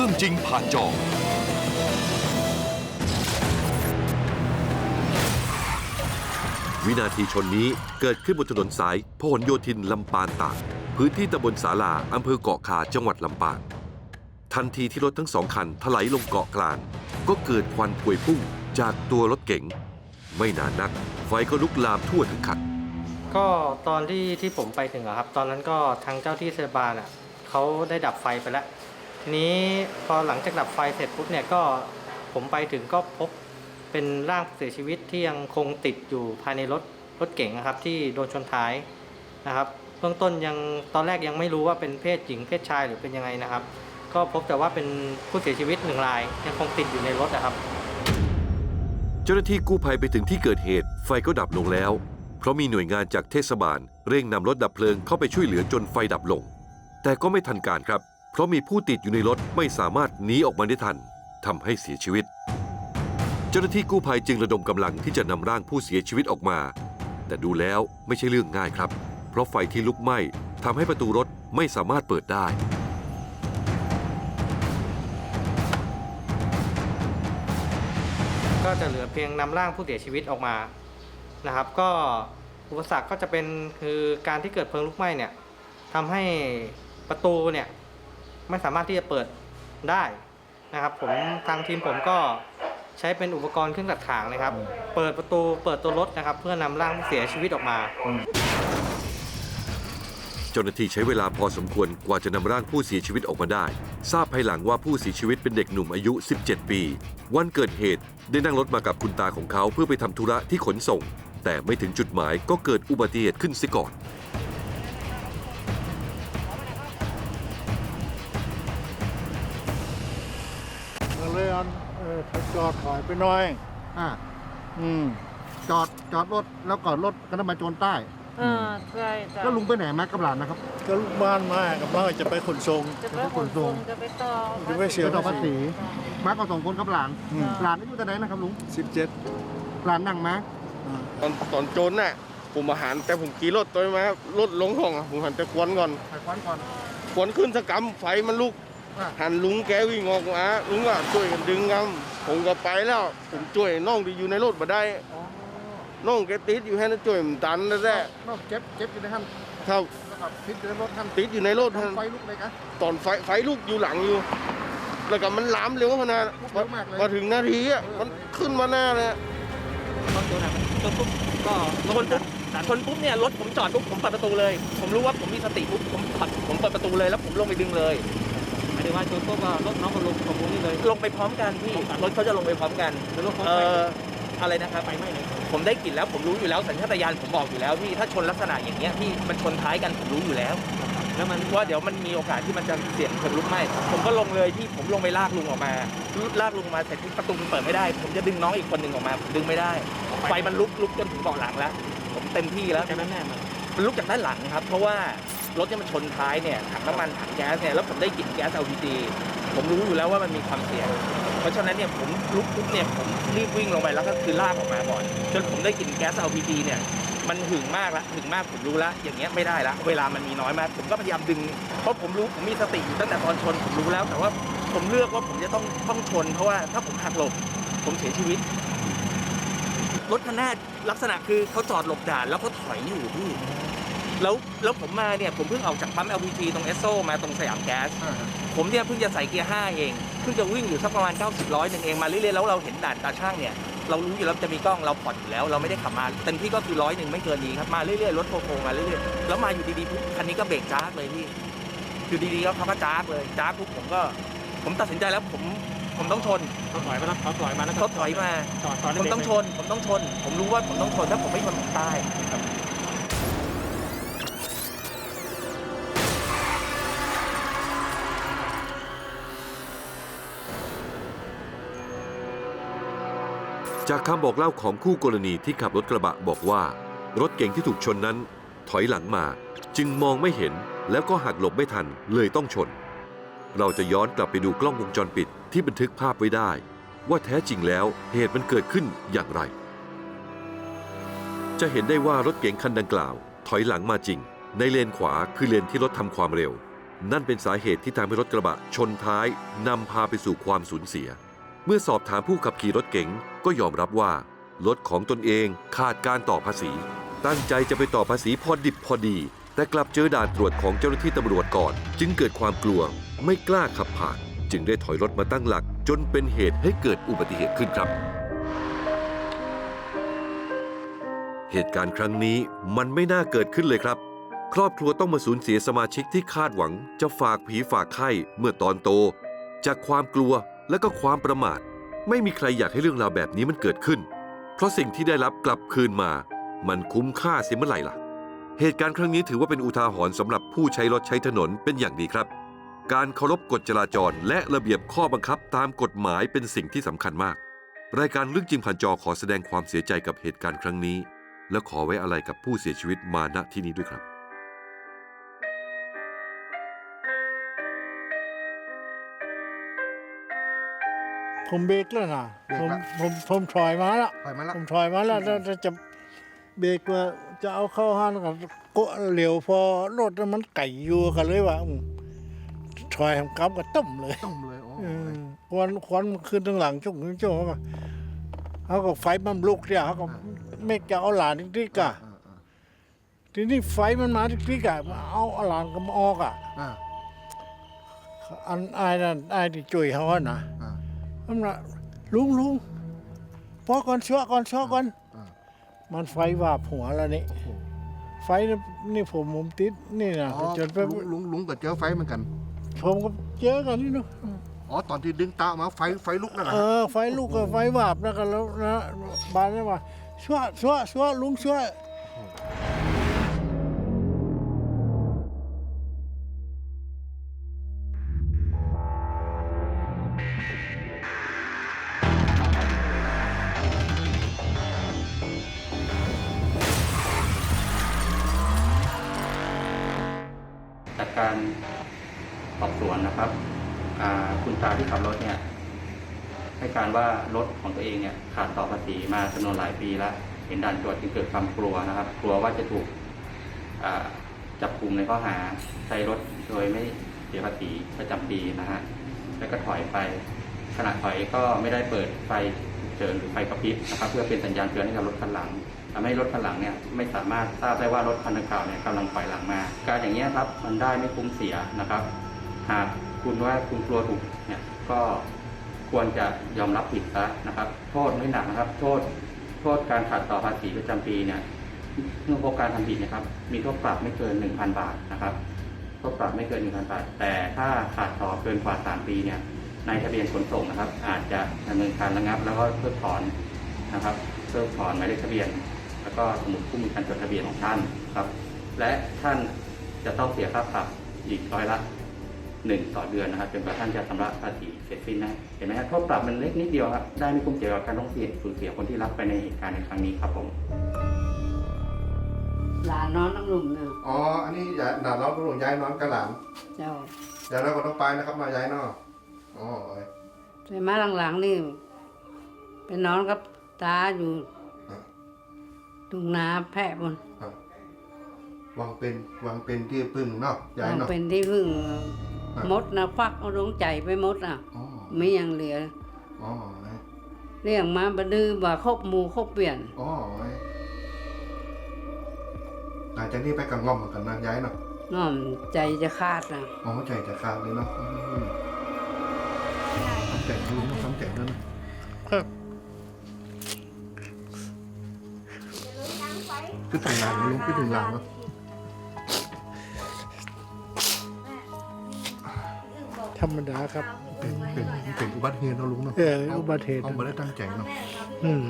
รื่องจริงผ่านจอ วินาทีชนนี้เกิดขึ้นบนถนนสายพหลโยธินลำปางตากพื้นที่ตำบลสาลาอำเภอเกาะคาจังหวัดลำปาง ทันทีที่รถทั้งสองคันถลายลงเกาะกลาง ก็เกิดควันพวยพุ่งจากตัวรถเก๋งไม่นานนัก ไฟก็ลุกลามทั่วทั้งคันก็ตอนที่ที่ผมไปถึงอะครับ ตอนนั้นก็ทางเจ้าที่เทศบาลอะเขาได้ดับไฟไปแล้ว ทีนี้พอหลังจากดับไฟเสร็จปุ๊บเนี่ยก็ผมไปถึงก็พบเป็นร่างเสียชีวิตที่ยังคงติดอยู่ภายในรถรถเก๋งนะครับ ที่โดนชนท้ายนะครับเบื้องต้นยังตอนแรกยังไม่รู้ว่าเป็นเพศหญิงเพศชายหรือเป็นยังไงนะครับ ก็พบแต่ว่าเป็นผู้เสียชีวิตหนึ่งรายยังคงติดอยู่ในรถนะครับ เจ้าหน้าที่กู้ภัยไปถึงที่เกิดเหตุ ไฟก็ดับลงแล้ว เพราะมีหน่วยงานจากเทศบาล เร่งนำรถดับเพลิงเข้าไปช่วยเหลือจนไฟดับลง แต่ก็ไม่ทันการครับเราะมีผู้ติดอยู่ในรถไม่สามารถหนีออกมาได้ทันทำให้เสียชีวิต เจ้าหน้าที่กู้ภัยจึงระดมกำลังที่จะนำร่างผู้เสียชีวิตออกมา แต่ดูแล้วไม่ใช่เรื่องง่ายครับ เพราะไฟที่ลุกไหม้ทำให้ประตูรถไม่สามารถเปิดได้ ก็จะเหลือเพียงนำร่างผู้เสียชีวิตออกมานะครับ ก็อุปสรรคก็จะเป็นคือการที่เกิดเพลิงลุกไหม้เนี่ยทำให้ประตูเนี่ย ไม่สามารถที่จะเปิดได้นะครับ ผมทางทีมผมก็ใช้เป็นอุปกรณ์เครื่องตัดถ่างนะครับ เปิดประตูเปิดตัวรถนะครับ เพื่อนำร่างผู้เสียชีวิตออกมา เจ้าหน้าที่ใช้เวลาพอสมควรกว่าจะนำร่างผู้เสียชีวิตออกมาได้ ทราบภายหลังว่าผู้เสียชีวิตเป็นเด็กหนุ่มอายุ 17 ปี วันเกิดเหตุได้นั่งรถมากับคุณตาของเขาเพื่อไปทำธุระที่ขนส่ง แต่ไม่ถึงจุดหมายก็เกิดอุบัติเหตุขึ้นเสียก่อน ก็เลยเอาเออจอดถอยไปหน่อย อ่าอืมจอดจอดรถแล้วก็รถก็นำมาโจรใต้เออใช่จ้ะแล้วลุงไปไหนมากับหลานนะครับ ก็ลูกบ้านมากับบ้านจะไปขนส่ง จะไปขนส่งจะไปต่อจะไปเสียเดี๋ยวต่อภาษีมาก็สองคนกับหลานอืม หลานอายุเท่าไหร่นะครับลุงสิบเจ็ดหลานนั่งมาตอนตอนโจรน่ะผมมาหันแต่ผมขี่รถตัวมารถลงห้องอะผมหันแต่ควันก่อนถ่ายควันก่อนควันขึ้นสกรรมไฟมันลุกอะ หันลุงแกวิ่งออกมาลุงก็ช่วยกันดึงกำผมก็ไปแล้ว ผมช่วยน้องที่อยู่ในรถมาได้อ๋อน้องแกติดอยู่แค่นั้นช่วยมันตันแล้วแหละนอกเจ็บเจ็บอยู่ในท่านครับแล้วก็พิษอยู่ในรถท่านติดอยู่ในรถท่านไฟลุกเลยครับตอนไฟไฟลุกอยู่หลังอยู่ แล้วก็มันลามเร็วขนาดลุกเร็วมากเลยมาถึงนาทีอะมันขึ้นมาหน้าเลยตอนโดนอะชนปุ๊บก็ชนปุ๊บชนปุ๊บเนี่ยรถผมจอดปุ๊บผมเปิดประตูเลย ผมรู้ว่าผมมีสติปุ๊บผมผัดผมเปิดประตูเลยแล้วผมลงไปดึงเลย หมายถึงว่าชนปุ๊บก็รถน้องก็ลงตรงนี้เลย ลงไปพร้อมกันพี่รถเขาจะลงไปพร้อมกันแล้วรถเขาเอ่ไปออะไรนะครับไฟไหม้เลยผมได้กลิ่นแล้วผมรู้อยู่แล้วสัญชาตญาณผมบอกอยู่แล้วพี่ถ้าชนลักษณะอย่างเงี้ยพี่มันชนท้ายกันผมรู้อยู่แล้ว แล้วมันว่าเดี๋ยวมันมีโอกาสที่มันจะเสี่ยงเพลิงลุกไหม้ผมก็ลงเลยพี่ผมลงไปลากลุงออกมาลากลุงมาเสร็จปุ๊บประตูมันเปิดไม่ได้ ผมจะดึงน้องอีกคนหนึ่งออกมาผมดึงไม่ได้ไฟมันลุกลุกจนถึงเบาะหลังแล้ว ผมเต็มที่แล้วแค่นั้นแน่มันมันลุกจากด้านหลังครับ เพราะว่า รถเนี่มันชนท้ายเนี่ยถังน้ำมันถังแก๊สเนี่ยแล้วผมได้กลิ่นแก๊ส LPG ผมรู้อยู่แล้วว่ามันมีความเสี่ยง เพราะฉะนั้นเนี่ยผมลุกปุ๊บเนี่ยผมรีบวิ่งลงไปแล้วก็คือลากออกมาก่อน จนผมได้กลิ่นแก๊ส LPG เนี่ยมันหึงมากละหึงมากผมรู้แล้วอย่างเงี้ยไม่ได้ละเวลามันมีน้อยมาก ผมก็พยายามดึง เพราะผมรู้ผมมีสติอยู่ตั้งแต่ตอนชนผมรู้แล้ว แต่ว่าผมเลือกว่าผมจะต้องต้องชน เพราะว่าถ้าผมหักหลบ ผมเสียชีวิตรถคันหน้าลักษณะคือเขาจอดหลบด่านแล้วเขาถอยอยู่พี่ แล้วแล้วผมมาเนี่ยผมเพิ่งออกจากปั๊ม LPG ตรงเอสโซมาตรงสยามแก๊สอ่าผมเนี่ยเพิ่งจะใส่เกียร์ 5 เอง เพิ่งจะวิ่งอยู่สักประมาณ 90ร้อยหนึ่งเองมาเรื่อยๆแล้วเราเห็นด่านตาช่างเนี่ยเรารู้อยู่แล้วจะมีกล้องเราผ่อนอยู่แล้ว เราไม่ได้ขับมาเต็มที่ก็คือร้อยหนึ่งไม่เกินนี้ครับมาเรื่อยๆรถโค้งๆมาเรื่อยๆแล้วมาอยู่ดีๆปุ๊บคันนี้ก็เบรกจ้ากเลยพี่อยู่ดีๆแล้วเขาก็จ้ากเลยจ้ากปุ๊บผมก็ ผมตัดสินใจแล้วผมผมต้องชนเขาถอยมาแล้วเขาถอยมาแล้วเขาถอยมาจอดตอนผมต้องชน ผมต้องชน ผมรู้ว่าผมต้องชนถ้าผมไม่ชนผมตาย จากคำบอกเล่าของคู่กรณีที่ขับรถกระบะบอกว่า รถเก๋งที่ถูกชนนั้น ถอยหลังมาจึงมองไม่เห็นแล้วก็หักหลบไม่ทันเลยต้องชน เราจะย้อนกลับไปดูกล้องวงจรปิดที่บันทึกภาพไว้ได้ ว่าแท้จริงแล้วเหตุมันเกิดขึ้นอย่างไร จะเห็นได้ว่ารถเก๋งคันดังกล่าว ถอยหลังมาจริง ในเลนขวาคือเลนที่รถทำความเร็ว นั่นเป็นสาเหตุที่ทำให้รถกระบะชนท้ายนำพาไปสู่ความสูญเสีย เมื่อสอบถามผู้ขับขี่รถเก๋ง ก็ยอมรับว่ารถของตนเองขาดการต่อภาษี ตั้งใจจะไปต่อภาษีพอดิบพอดี แต่กลับเจอด่านตรวจของเจ้าหน้าที่ตำรวจก่อน จึงเกิดความกลัวไม่กล้าขับผ่าน จึงได้ถอยรถมาตั้งหลัก จนเป็นเหตุให้เกิดอุบัติเหตุขึ้นครับ เหตุการณ์ครั้งนี้มันไม่น่าเกิดขึ้นเลยครับ ครอบครัวต้องมาสูญเสียสมาชิกที่คาดหวัง จะฝากผีฝากไข้เมื่อตอนโต จากความกลัวและก็ความประมาท ไม่มีใครอยากให้เรื่องราวแบบนี้มันเกิดขึ้น เพราะสิ่งที่ได้รับกลับคืนมา มันคุ้มค่าเสียเมื่อไหร่ล่ะ เหตุการณ์ครั้งนี้ถือว่าเป็นอุทาหรณ์สำหรับผู้ใช้รถใช้ถนนเป็นอย่างดีครับ การเคารพกฎจราจรและระเบียบข้อบังคับตามกฎหมายเป็นสิ่งที่สำคัญมาก รายการเรื่องจริงผ่านจอขอแสดงความเสียใจกับเหตุการณ์ครั้งนี้ และขอไว้อะไรกับผู้เสียชีวิตมาณที่นี้ด้วยครับ ผมเบรกแล้วนะเบรกผมละผมผมถอยมาแล้วถอยมาแล้วผมถอยมาแล้วแล้วแล้วจะเบรกว่าจะเอาเข้าห้างกับก็เหลียวพอรถมันไก่อยู่กันเลยว่าอืมถอยทำกับกับต้มเลย ต้มเลยโอ้เออควันควันมันขึ้นทางหลังจุกนึงจุกเขาก็เขาก็ไฟมันลุกเนี่ยเขาก็ไม่จะเอาหลานที่กะอ่าอ่าทีนี้ไฟมันมาที่กะเอาเอาหลานก็มาออกอะอ่าอันอายนั่นอายที่จุยเขาอะนะอ่า มันว่าลุงลุงพอก่อนชั่วก่อนชั่วก่อน อ่า มันไฟวาบหัวแล้วนี่ ไฟนี่นี่ผมผมติดนี่นะอ๋อจนไปลุงลุงลุงก็เจอไฟเหมือนกัน ผมก็เจอกันนี่เนาะอ๋อ ตอนที่ดึงตามาไฟไฟลุกนั่นแหละเออ ไฟลูกกับไฟวาบแล้วกันแล้วนะบานนี่ว่าชั่วชั่วชั่วลุงชั่ว การสอบสวนนะครับคุณตาที่ขับรถเนี่ย ให้การว่ารถของตัวเองเนี่ยขาดต่อภาษีมาจำนวนหลายปีแล้ว เห็นด่านตรวจจึงเกิดความกลัวนะครับ กลัวว่าจะถูกจับกลุ่มในข้อหาใช้รถโดยไม่เสียภาษีประจำปีนะฮะแล้วก็ถอยไปขณะถอยก็ไม่ได้เปิดไฟ เฉินหรือไฟกระพริบนะครับเพื่อเป็นสัญญาณเตือนให้กับรถคันหลังทำให้รถคันหลังเนี่ยไม่สามารถทราบได้ว่ารถคันดังกล่าวเนี่ยกำลังถอยหลังมา การอย่างนี้ยครับมันได้ไม่คุ้มเสียนะครับ หากคุณว่าคุณกลัวถูกเนี่ยก็ควรจะยอมรับผิดซะนะครับ โทษไม่หนักนะครับ โทษโทษการขาดต่อภาษีประจำปีเนี่ยเมื่อพบการทำผิดนะครับ มีโทษปรับไม่เกิน 1,000 บาทนะครับโทษปรับไม่เกิน 1,000 บาท แต่ถ้าขาดต่อเกินกว่า 3 ปีเนี่ย นายทะเบียนขนส่งนะครับ อาจจะดำเนินการระงับ แล้วก็เพิกถอนนะครับเพิกถอนหมายเลขทะเบียน แล้วก็สมุดผู้มีการจดทะเบียนของท่านครับ และท่านจะต้องเสียค่าปรับอีกร้อยละหนึ่งต่อเดือนนะครับจนกว่าท่านจะชำระภาษีเสร็จสิ้นนะเห็นไหมครับโทษปรับมันเล็กนิดเดียวครับได้ไม่คุ้มเสียกับการต้องเสียสูญเสียคนที่รับไปในเหตุการณ์ในครั้งนี้ครับผมหลานน้องน้องหนุ่มเนี่ยอ๋อ อันนี้ยายด่านเราลุงย้ายน้องกับหลานเจ้า เดี๋ยวเราก็ต้องไปนะครับมาย้ายเนาะ อ๋อเอ้ยแต่มาหลังๆนี่เป็นน้องกับตาอยู่อะตุงนาแพะบนครับวางเป็นวางเป็นที่พึ่งเนาะย้ายเนาะเป็นที่พึ่งอะมดนะฟักเอาดวงใจไปมดอะอ๋อไม่ยังเหลืออ๋อเอ้ยเรียกมาบดื้อบ่าครบหมูครบเปลี่ยนอ๋อเอ้ยหลังจากนี้ไปกังง่อมเหมือนกันนะย้ายเนาะน้อมใจจะขาดนะอ๋อใจจะขาดเลยเนาะ อืมทำใจนะลุงต้องทำใจด้วยนะครับคือถึงหลังลุงคือถึงหลังเนาะธรรมดาครับ เป็นเป็นเป็นอุบัติเหตุเนาะลุงเนาะเอออุบัติเหตุเอาไม่ได้ตั้งใจเนาะอืม